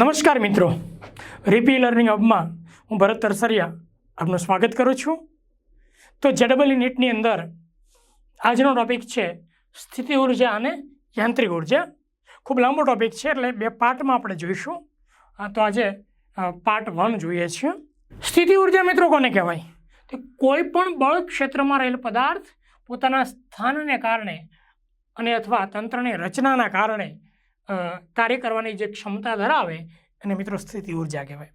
નમસ્કાર મિત્રો. રીપી લર્નિંગ હબમાં હું ભરત તરસરિયા આપનું સ્વાગત કરું છું. તો જેડબલ નીટની અંદર આજનો ટોપિક છે સ્થિતિ ઊર્જા અને યાંત્રિક ઊર્જા. ખૂબ લાંબો ટોપિક છે એટલે બે પાર્ટમાં આપણે જોઈશું. તો આજે પાર્ટ વન જોઈએ છીએ. સ્થિતિ ઊર્જા મિત્રો કોને કહેવાય? તો કોઈ પણ બળ ક્ષેત્રમાં રહેલ પદાર્થ પોતાના સ્થાનને કારણે અને અથવા તંત્રની રચનાના કારણે કાર્ય કરવાની જે ક્ષમતા ધરાવે એને મિત્રો સ્થિતિ ઊર્જા કહેવાય.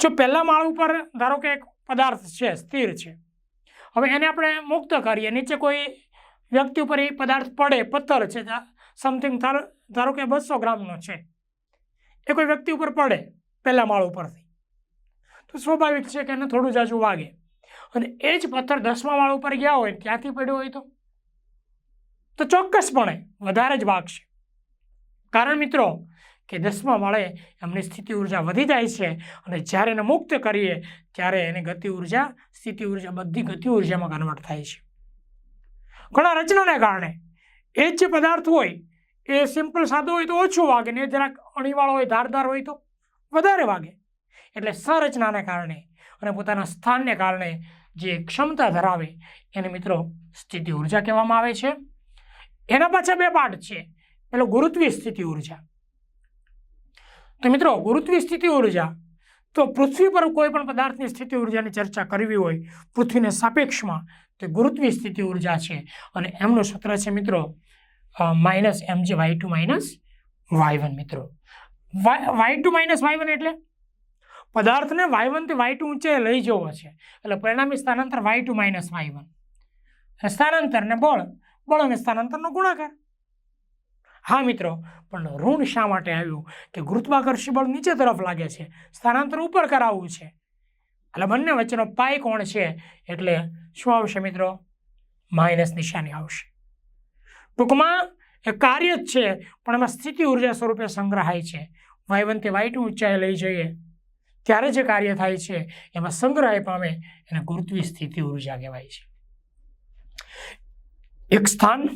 જો પહેલા માળ ઉપર ધારો કે એક પદાર્થ છે, સ્થિર છે, હવે એને આપણે મુક્ત કરીએ, નીચે કોઈ વ્યક્તિ ઉપર એ પદાર્થ પડે, પથ્થર છે સમથિંગ ધારો કે બસો ગ્રામનો છે, એ કોઈ વ્યક્તિ ઉપર પડે પહેલા માળ ઉપરથી, તો સ્વાભાવિક છે કે એને થોડું જાજુ વાગે. અને એ જ પથ્થર દસમા માળ ઉપર ગયા હોય ત્યાંથી પડ્યો હોય તો? તો ચોક્કસપણે વધારે જ વાગશે. કારણ મિત્રો કે દસમા માળે એમની સ્થિતિ ઊર્જા વધી જાય છે અને જ્યારે એને મુક્ત કરીએ ત્યારે એને ગતિ ઊર્જા, સ્થિતિ ઊર્જા બધી ગતિ ઉર્જામાં કન્વર્ટ થાય છે. ઘણા રચનાને કારણે એ જ પદાર્થ હોય, એ સિમ્પલ સાદો હોય તો ઓછું વાગે, ને જરાક અણીવાળો હોય, ધારદાર હોય તો વધારે વાગે. એટલે સંરચનાને કારણે અને પોતાના સ્થાનને કારણે જે ક્ષમતા ધરાવે એને મિત્રો સ્થિતિ ઊર્જા કહેવામાં આવે છે. એના પાછા બે પાર્ટ છે. પેલો ગુરુત્વીય સ્થિતિ ઊર્જા. તો મિત્રો, ગુરુત્વીય સ્થિતિ ઊર્જા, તો પૃથ્વી પર કોઈ પણ પદાર્થની સ્થિતિ ઉર્જાની ચર્ચા કરવી હોય, પૃથ્વીને સાપેક્ષમાં તે ગુરુત્વીય સ્થિતિ ઊર્જા છે. અને એમનું સૂત્ર છે મિત્રો માઇનસ એમ જે Y two minus Y one મિત્રો. Y two minus Y one એટલે? પદાર્થને વાય વનથી વાય ટુ ઊંચે લઈ જવો છે. એટલે પરિણામી સ્થાનાંતર Y two minus Y one. સ્થાનાંતરને બળ બળ અને સ્થાનાંતરનો ગુણાકાર. હા મિત્રો, પણ ઋણ શા માટે આવ્યું? કે ગુરુત્વાકર્ષી બળ નીચે તરફ લાગે છે, સ્થાનાંતર ઉપર કરાવવું છે. એટલે બંને વચ્ચેનો પાય કોણ છે? એટલે શું આવશે મિત્રો? માઇનસ નિશાની આવશે. ટૂંકમાં, એ કાર્ય જ છે, પણ એમાં સ્થિતિ ઊર્જા સ્વરૂપે સંગ્રહાય છે. વાય વનથી વાય ટુ ઊંચાઈ લઈ જઈએ. ત્યારે જે કાર્ય થાય છે, એમાં સંગ્રહાય પામે, એને ગુરુત્વી સ્થિતિ ઊર્જા કહેવાય છે. એક સ્થાન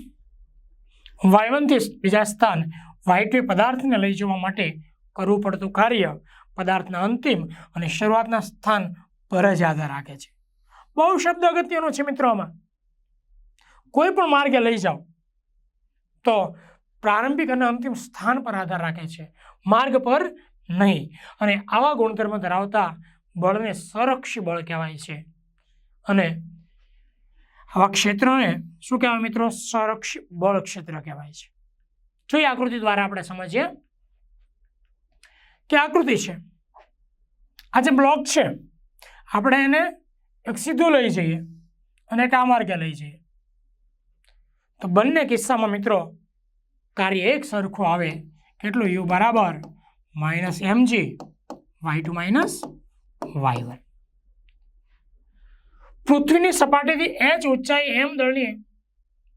વાયવનથી બીજા સ્થાન વાયટુ પદાર્થને લઈ જવા માટે કરવું પડતું કાર્ય પદાર્થના અંતિમ અને શરૂઆતના સ્થાન પર જ આધાર રાખે છે. બહુ શબ્દ અગત્યનો છે મિત્રો આમાં. કોઈ પણ માર્ગે લઈ જાઓ તો પ્રારંભિક અને અંતિમ સ્થાન પર આધાર રાખે છે. માર્ગ પર નહીં અને આવા ગુણધર્મ ધરાવતા બળને સંરક્ષી બળ કહેવાય છે. અને આવા ક્ષેત્રને શું કહેવાય મિત્રો? સંરક્ષ, બળ ક્ષેત્ર કહેવાય છે. જોઈએ આકૃતિ દ્વારા આપણે સમજીએ કે આકૃતિ છે. આ જે બ્લોક છે, આપણે એને એક સીધું લઈ જઈએ અને એક આ માર્ગે લઈ જઈએ. તો બંને કિસ્સામાં મિત્રો, કાર્ય એક સરખું આવે કેટલું? યુ બરાબર minus MG Y two minus Y one પૃથ્વીની સપાટીથી એચ ઊંચાઈ એમ દળની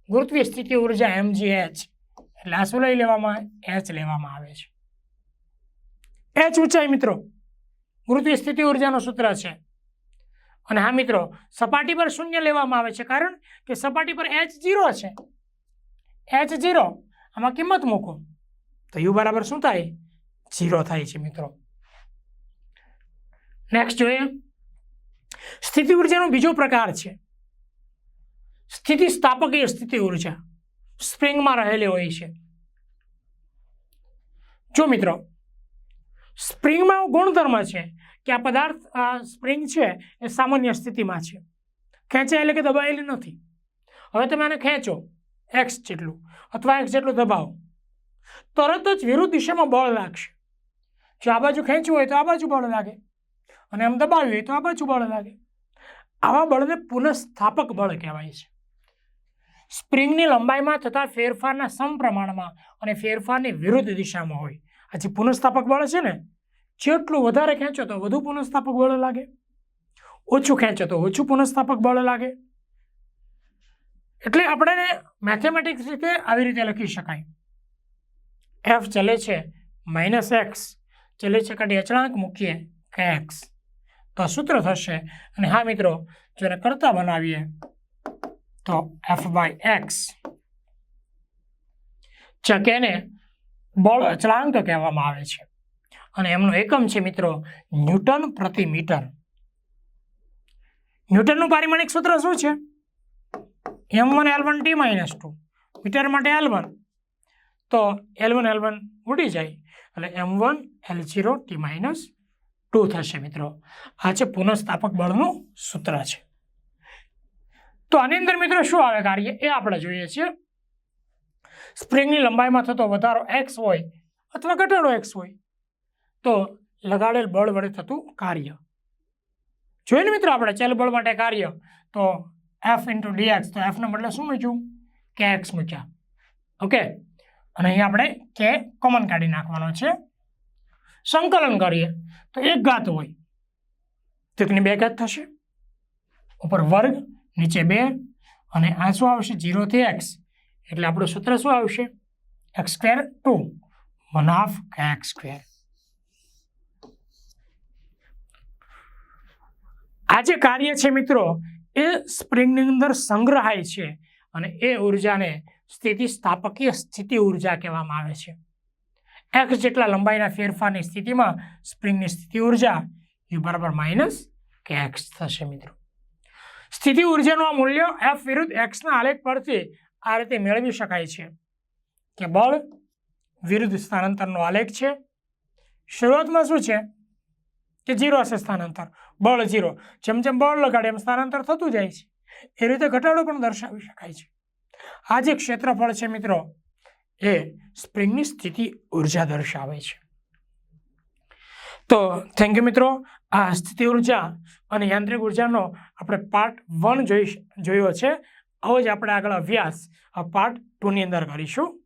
ગુરુત્વીય સ્થિતિ ઊર્જા એમ જી એચ એટલે આ શું લઈ લેવામાં એચ લેવામાં આવે છે. એચ ઊંચાઈ મિત્રો, ગુરુત્વીય સ્થિતિ ઉર્જાનું સૂત્ર છે. અને હા મિત્રો, સપાટી પર શૂન્ય લેવામાં આવે છે. કારણ કે સપાટી પર એચ જીરો છે. એચ જીરો આમાં કિંમત મૂકો. તો યુ બરાબર શું થાય? જીરો થાય છે મિત્રો. નેક્સ્ટ જોઈએ. સ્થિતિ ઉર્જાનો બીજો પ્રકાર છે. સ્થિતિ સ્થાપકીય સ્થિતિ ઊર્જા, સ્પ્રિંગમાં રહેલી હોય છે. જો મિત્રો, સ્પ્રિંગમાં ગુણધર્મ છે કે આ પદાર્થ, આ સ્પ્રિંગ છે એ સામાન્ય સ્થિતિમાં છે. ખેંચાયેલી કે દબાયેલી નથી. હવે તમે આને ખેંચો એક્સ જેટલું અથવા એક્સ જેટલું દબાવો. તરત જ વિરુદ્ધ દિશામાં બળ લાગશે. જો આ બાજુ ખેંચવું હોય તો આ બાજુ બળ લાગે. અને આમ દબાવીએ તો આ બાજુ બળ લાગે. આવા બળને પુનઃસ્થાપક બળ કહેવાય છે. સ્પ્રિંગની લંબાઈમાં થતા ફેરફારના સમપ્રમાણમાં અને ફેરફારની વિરુદ્ધ દિશામાં હોય. આ જે પુનઃસ્થાપક બળ છે ને, જેટલું વધારે ખેંચો તો વધુ પુનઃસ્થાપક બળ લાગે. ઓછું ખેંચો તો ઓછું પુનઃસ્થાપક બળ લાગે. એટલે આપણે મેથેમેટિક્સ રીતે આવી રીતે લખી શકાય. એફ ચલે છે માઇનસ એક્સ ચલે છે કાઢી અચળાંક મૂકીએ કે એક્સ તો આ સૂત્ર થશે. અને હા મિત્રો, જો એને કરતા બનાવીએ, તો એફ બાય એક્સ ચકેને બળ અચળાંક કહેવામાં આવે છે. અને એમનો એકમ છે મિત્રો, ન્યૂટન પ્રતિ મીટર. ન્યૂટનનું પારિમાણિક સૂત્ર શું છે? M one L one T minus two metre માટે એલ વન તો એલ વન એલ વન ઉડી જાય. એટલે M one L zero T minus two થશે મિત્રો. આ છે પુનઃસ્થાપક બળનું સૂત્ર છે. તો આની અંદર મિત્રો શું આવે? કાર્ય એ આપણે જોઈએ છીએ. સ્પ્રિંગની લંબાઈમાં થતો વધારો એક્સ હોય અથવા ઘટાડો એક્સ હોય તો લગાડેલ બળ વડે થતું કાર્ય. જોઈએ ને મિત્રો આપણે ચલ બળ માટે કાર્ય. તો એફ ઇન્ટુ ડીએક્સ તો એફના બદલે શું મૂક્યું? કે એક્સ મૂક્યા. ઓકે? અને અહીં આપણે કે કોમન કાઢી નાખવાનો છે. સંકલન કરીએ, તો એક ઘાત હોય. તો એકની બે ઘાત થશે. ઉપર વર્ગ, નીચે બે, અને આ શું આવશે? જીરોથી એક્સ. એટલે આપણું સૂત્ર શું આવશે? X square two. One half X square. આ જે કાર્ય છે મિત્રો, એ સ્પ્રિંગની અંદર સંગ્રહાય છે અને એ ઉર્જાને સ્થિતિસ્થાપકીય સ્થિતિ ઊર્જા કહેવામાં આવે છે. એક્સ જેટલા લંબાઈના ફેરફારની સ્થિતિમાં સ્પ્રિંગની સ્થિતિ ઊર્જા યુ બરાબર માઇનસ કે એક્સ થશે મિત્રો. સ્થિતિ ઉર્જાનું આ મૂલ્ય એફ વિરુદ્ધ એક્સના આલેખ પરથી આ રીતે મેળવી શકાય છે કે બળ વિરુદ્ધ સ્થાનાંતરનો આલેખ છે. શરૂઆતમાં શું છે? કે જીરો હશે સ્થાનાંતર. બળ જીરો જેમ જેમ બળ લગાડે એમ સ્થાનાંતર થતું જાય છે. એ રીતે ઘટાડો પણ દર્શાવી શકાય છે. આ જે ક્ષેત્રફળ છે મિત્રો એ સ્પ્રિંગની સ્થિતિ ઊર્જા દર્શાવે છે. તો થેન્ક યુ મિત્રો, આ સ્થિતિ ઊર્જા અને યાંત્રિક ઉર્જાનો આપણે પાર્ટ વન જોઈ, જોયો છે. આવો જ આપણે આગળ અભ્યાસ, આ પાર્ટ ટુની અંદર કરીશું.